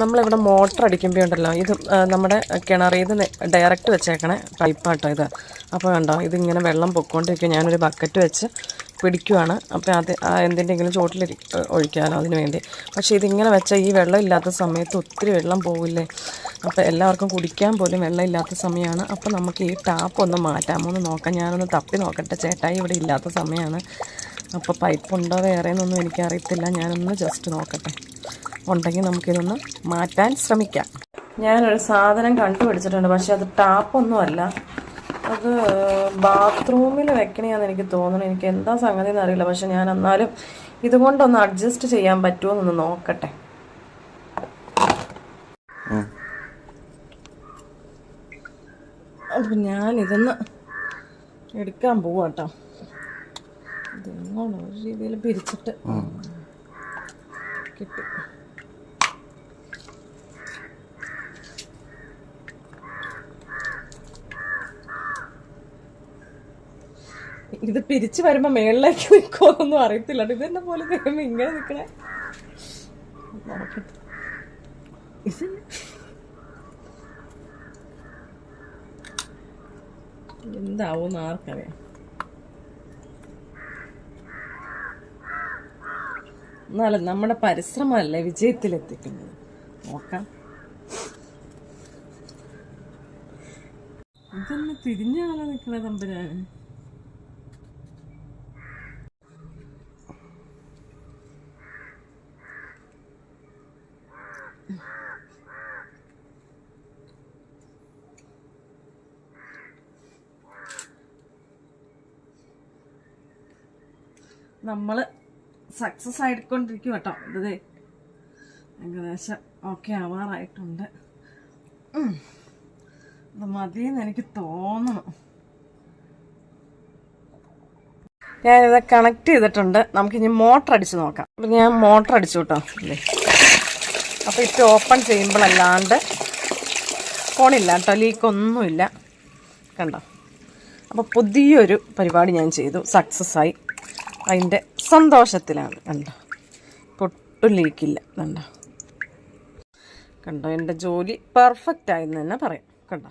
നമ്മളിവിടെ മോട്ടർ അടിക്കുമ്പോൾ ഉണ്ടല്ലോ ഇത് നമ്മുടെ കിണറിൽ നിന്ന് ഡയറക്റ്റ് വെച്ചേക്കണേ പൈപ്പാട്ടോ ഇത്. അപ്പോൾ കണ്ടോ ഇതിങ്ങനെ വെള്ളം പൊക്കോണ്ടിരിക്കും. ഞാനൊരു ബക്കറ്റ് വെച്ച് പിടിക്കുവാണ്. അപ്പോൾ അത് എന്തിന്റെങ്കിലും ചോട്ടിൽ ഒഴിക്കാമല്ലോ അതിന് വേണ്ടി. പക്ഷേ ഇതിങ്ങനെ വെച്ചാൽ ഈ വെള്ളം ഇല്ലാത്ത സമയത്ത് ഒത്തിരി വെള്ളം പോവില്ലേ? അപ്പോൾ എല്ലാവർക്കും കുടിക്കാൻ പോലും വെള്ളം ഇല്ലാത്ത സമയമാണ്. അപ്പോൾ നമുക്ക് ഈ ടാപ്പ് ഒന്ന് മാറ്റാമോ എന്ന് നോക്കാം. ഞാനൊന്ന് തപ്പി നോക്കട്ടെ. ചേട്ടായി ഇവിടെ ഇല്ലാത്ത സമയമാണ്. അപ്പോൾ പൈപ്പുണ്ടോ വേറെ എന്നൊന്നും എനിക്കറിയത്തില്ല. ഞാനൊന്ന് ജസ്റ്റ് നോക്കട്ടെ. ഉണ്ടെങ്കിൽ നമുക്കിതൊന്ന് മാറ്റാൻ ശ്രമിക്കാം. ഞാനൊരു സാധനം കണ്ടുപിടിച്ചിട്ടുണ്ട് പക്ഷെ അത് ടാപ്പൊന്നുമല്ല. അത് ബാത്റൂമിൽ വെക്കണയാന്ന് എനിക്ക് തോന്നുന്നു. എനിക്ക് എന്താ സംഗതി എന്നറിയില്ല പക്ഷെ ഞാൻ എന്നാലും ഇതുകൊണ്ടൊന്ന് അഡ്ജസ്റ്റ് ചെയ്യാൻ പറ്റുമോ എന്നൊന്ന് നോക്കട്ടെ. അപ്പം ഞാൻ ഇതൊന്ന് എടുക്കാൻ പോവാട്ടോ ഇതെങ്ങോട്ടോ ഒരു രീതിയിൽ പിരിച്ചിട്ട് കിട്ടി. ഇത് പിരിച്ചു വരുമ്പോ മേളിലേക്ക് നിൽക്കുമെന്നൊന്നും അറിയത്തില്ല. ഇത് എന്നെ പോലെ ഇങ്ങനെ നിക്കണേ. എന്താവും ആർക്കറിയാം. എന്നാലും നമ്മുടെ പരിശ്രമമല്ലേ വിജയത്തിലെത്തിക്കുന്നത്? നോക്കാം. ഇതൊന്ന് തിരിഞ്ഞാണോ നിൽക്കണേ തമ്പുരാന്. നമ്മൾ സക്സസ് ആയിക്കൊണ്ടിരിക്കും കേട്ടോ. ഇത് ഏകദേശം ഓക്കെ ആവാറായിട്ടുണ്ട്. അത് മതിയെന്ന് എനിക്ക് തോന്നണം. ഞാനിത് കണക്ട് ചെയ്തിട്ടുണ്ട്. നമുക്കിനി മോട്ടർ അടിച്ച് നോക്കാം. അപ്പം ഞാൻ മോട്ടർ അടിച്ചു കേട്ടോ. അല്ലേ അപ്പോൾ ഇറ്റ് ഓപ്പൺ ചെയ്യുമ്പോഴല്ലാണ്ട് ഫോണില്ല കേട്ടോ. ലീക്കൊന്നുമില്ല കണ്ടോ? അപ്പോൾ പുതിയൊരു പരിപാടി ഞാൻ ചെയ്തു. സക്സസ്സായി അതിന്റെ സന്തോഷത്തിലാണ്. കണ്ടോ? പൊട്ടും ലീക്കില്ല കണ്ടോ? കണ്ടോ? എന്റെ ജോലി പെർഫെക്റ്റ് ആയെന്ന് തന്നെ പറയാം. കണ്ടോ?